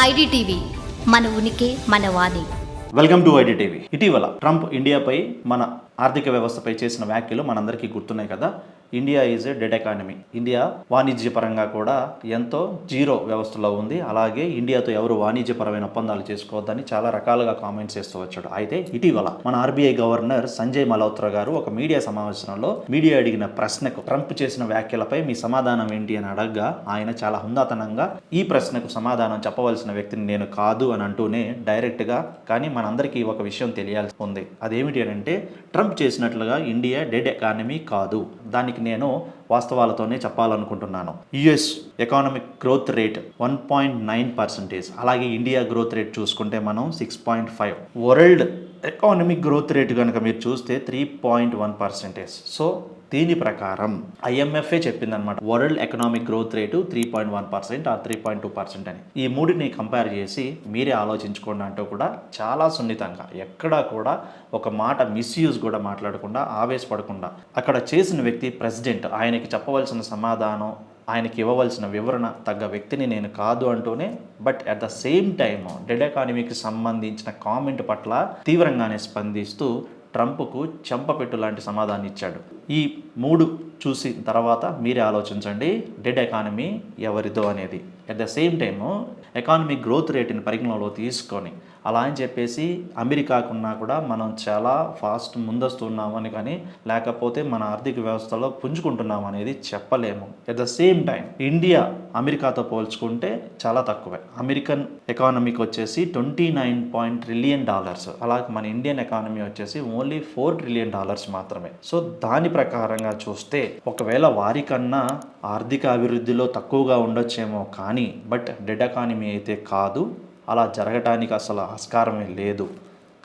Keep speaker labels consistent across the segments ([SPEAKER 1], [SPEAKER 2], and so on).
[SPEAKER 1] IDTV మన ఉనికి మన వాణి.
[SPEAKER 2] Welcome to IDTV. ఇటీవల ట్రంప్ ఇండియాపై మన ఆర్థిక వ్యవస్థపై చేసిన వ్యాఖ్యలు మనందరికీ గుర్తున్నాయి కదా. India is a dead economy India వాణిజ్యపరంగా కూడా ఎంతో జీరో వ్యవస్థలో ఉంది. అలాగే ఇండియాతో ఎవరు వాణిజ్యపరమైన ఒప్పందాలు చేసుకోవద్దని చాలా రకాలుగా కామెంట్స్ చేస్తూ వచ్చాడు. అయితే ఇటీవల మన ఆర్బీఐ గవర్నర్ సంజయ్ మల్హోత్రా గారు ఒక మీడియా సమావేశంలో మీడియా అడిగిన ప్రశ్నకు ట్రంప్ చేసిన వ్యాఖ్యలపై మీ సమాధానం ఏంటి అని అడగగా ఆయన చాలా హుందాతనంగా ఈ ప్రశ్నకు సమాధానం చెప్పవలసిన వ్యక్తిని నేను కాదు అని అంటూనే డైరెక్ట్గా కానీ మనందరికీ ఒక విషయం తెలియాల్సి ఉంది. అదేమిటి అని అంటే ట్రంప్ చేసినట్లుగా ఇండియా డెడ్ ఎకానమీ కాదు. దానికి నేను వాస్తవాలతోనే చెప్పాలనుకుంటున్నాను. US economic growth rate one point nine percentage. అలాగే ఇండియా గ్రోత్ రేట్ చూసుకుంటే మనం six point five. World economic growth rate కనుక మీరు చూస్తే three point one percentage. So దీని ప్రకారం ఐఎంఎఫ్ఏ చెప్పిందనమాట world economic growth rate three point one percent ah three point two percent అని. ఈ మూడిని కంపేర్ చేసి మీరే ఆలోచించుకోండి అంటూ కూడా చాలా సున్నితంగా ఎక్కడా కూడా ఒక మాట మిస్యూజ్ కూడా మాట్లాడకుండా ఆవేశపడకుండా అక్కడ చేసిన వ్యక్తి ప్రెసిడెంట్ ఆయన ఆయనకి చెప్పవలసిన సమాధానం ఆయనకి ఇవ్వవలసిన వివరణ తగ్గ వ్యక్తిని నేను కాదు అంటూనే but at the same time dead ఎకానమీకి సంబంధించిన కామెంట్ పట్ల తీవ్రంగానే స్పందిస్తూ ట్రంప్కు చెంపపెట్టు లాంటి సమాధానం ఇచ్చాడు. ఈ మూడు చూసిన తర్వాత మీరే ఆలోచించండి. డెడ్ ఎకానమీ ఎవరిదో అనేది. At the same time economy growth రేట్ని పరిగణలో తీసుకొని అలా అని చెప్పేసి అమెరికాకున్నా కూడా మనం చాలా ఫాస్ట్ ముందస్తు ఉన్నామని కానీ లేకపోతే మన ఆర్థిక వ్యవస్థలో పుంజుకుంటున్నాం అనేది చెప్పలేము. At the same time India అమెరికాతో పోల్చుకుంటే చాలా తక్కువే. అమెరికన్ ఎకానమీకి వచ్చేసి twenty nine point trillion dollars అలాగే మన ఇండియన్ ఎకానమీ వచ్చేసి ఓన్లీ ఫోర్ ట్రిలియన్ డాలర్స్ మాత్రమే. సో దాని ప్రకారంగా చూస్తే ఒకవేళ వారికన్నా ఆర్థిక అభివృద్ధిలో తక్కువగా ఉండొచ్చేమో కానీ బట్ డెడ్ ఎకానమీ అయితే కాదు. అలా జరగటానికి అసలు ఆస్కారమే లేదు.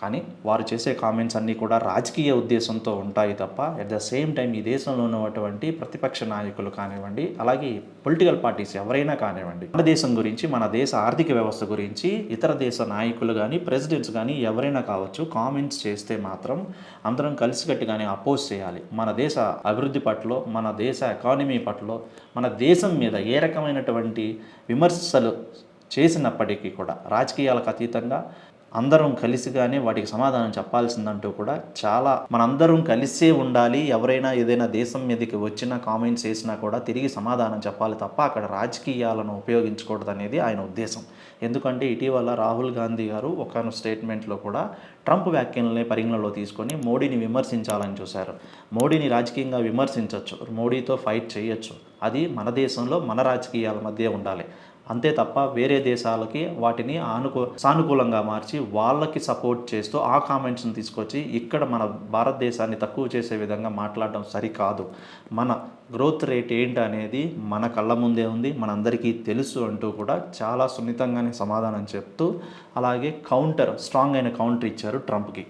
[SPEAKER 2] కానీ వారు చేసే కామెంట్స్ అన్నీ కూడా రాజకీయ ఉద్దేశంతో ఉంటాయి తప్ప ఎట్ ద సేమ్ టైం ఈ దేశంలో ఉన్నటువంటి ప్రతిపక్ష నాయకులు కానివ్వండి అలాగే పొలిటికల్ పార్టీస్ ఎవరైనా కానివ్వండి మన దేశం గురించి మన దేశ ఆర్థిక వ్యవస్థ గురించి ఇతర దేశ నాయకులు కానీ ప్రెసిడెంట్స్ కానీ ఎవరైనా కావచ్చు కామెంట్స్ చేస్తే మాత్రం అందరం కలిసికట్టుగానే అపోజ్ చేయాలి. మన దేశ అభివృద్ధి పట్ల మన దేశ ఎకానమీ పట్ల మన దేశం మీద ఏ రకమైనటువంటి విమర్శలు చేసినప్పటికీ కూడా రాజకీయాలకు అతీతంగా అందరం కలిసిగానే వాటికి సమాధానం చెప్పాల్సిందంటూ కూడా చాలా మనందరం కలిసే ఉండాలి. ఎవరైనా ఏదైనా దేశం మీదకి వచ్చిన కామెంట్స్ చేసినా కూడా తిరిగి సమాధానం చెప్పాలి తప్ప అక్కడ రాజకీయాలను ఉపయోగించకూడదు అనేది ఆయన ఉద్దేశం. ఎందుకంటే ఇటీవల రాహుల్ గాంధీ గారు ఒక స్టేట్మెంట్లో కూడా ట్రంప్ వ్యాఖ్యలని పరిగణలో తీసుకొని మోడీని విమర్శించాలని చూశారు. మోడీని రాజకీయంగా విమర్శించవచ్చు మోడీతో ఫైట్ చేయొచ్చు. అది మన దేశంలో మన రాజకీయాల మధ్య ఉండాలి. అంతే తప్ప వేరే దేశాలకి వాటిని ఆనుకూ సానుకూలంగా మార్చి వాళ్ళకి సపోర్ట్ చేస్తూ ఆ కామెంట్స్ని తీసుకొచ్చి ఇక్కడ మన భారతదేశాన్ని తక్కువ చేసే విధంగా మాట్లాడడం సరికాదు. మన గ్రోత్ రేట్ ఏంటి అనేది మన కళ్ళ ముందే ఉంది. మనందరికీ తెలుసు అంటూ కూడా చాలా సున్నితంగానే సమాధానం చెప్తూ అలాగే కౌంటర్ స్ట్రాంగ్ అయిన కౌంటర్ ఇచ్చారు ట్రంప్కి